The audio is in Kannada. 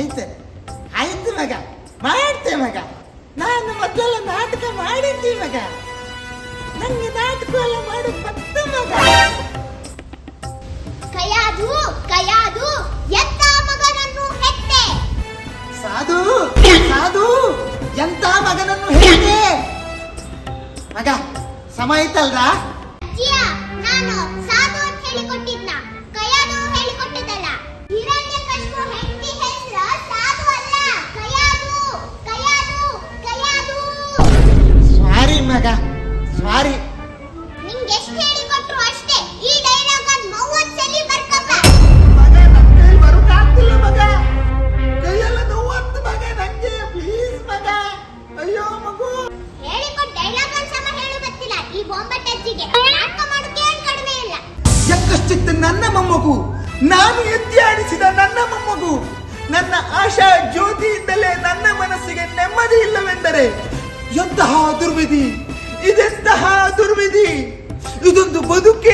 ಆಯ್ತು ಆಯ್ತು ಮಗ. ಮಾಡ್ತೆ ಮಗ. ನಾನು ಮೊದಲ ನಾಟಕ ಮಾಡಿದ್ದೀನಿ ಮಗ. ನಂಗೆ ನಾಟಕ ಎಲ್ಲ ಮಾಡು ಪತ್ತ ಮಗ. ಕಯಾದು ಕಯಾದು ಎಂತ ಮಗನನ್ನು ಹೆತ್ತೆ? ಸಾಧು ಸಾಧು ಎಂತ ಮಗನನ್ನು ಹೆತ್ತೆ? ಮಗ ಸಮಯ ಐತಲ್ರಾ ನಾನು ಮಗ. ಸಾರಿ ಎಷ್ಟು ಹೇಳಿಕೊಟ್ರು ಅಷ್ಟೇ. ಈ ಡೈಲಾಗ್ ಅದ್ ಮೂವತ್ತು ಸಲ ಬರ್ಕಪ್ಪ. ಮಗ ನನ್ನ ಕೈ ಬರೋಕ್ಕಾಗ್ತಿಲ್ಲ ಮಗ. ಕೈಯೆಲ್ಲ ನೋವತ್ತು ಮಗ ನಂಗೆ. ಪ್ಲೀಸ್ ಮಗ. ಅಯ್ಯೋ ಮಗು. ಹೇಳಿಕೊಟ್ಟ ಡೈಲಾಗ್ ಒಂದ್ ಸಮ ಹೇಳು ಗೊತ್ತಿಲ್ಲ. ಈ ಅಜ್ಜಿಗೆ ನಾಟಕ ಮಾಡೋಕೆ ಏನು ಕಡಿಮೆ ಇಲ್ಲ. ನನ್ನ ಮೊಮ್ಮಗು. ನಾನು ಎತ್ತಿ ಆಡಿಸಿದ ದುರ್ವಿಧಿ ಇದೆಂತಹ ದುರ್ವಿಧಿ ಇದೊಂದು ಬದುಕೆ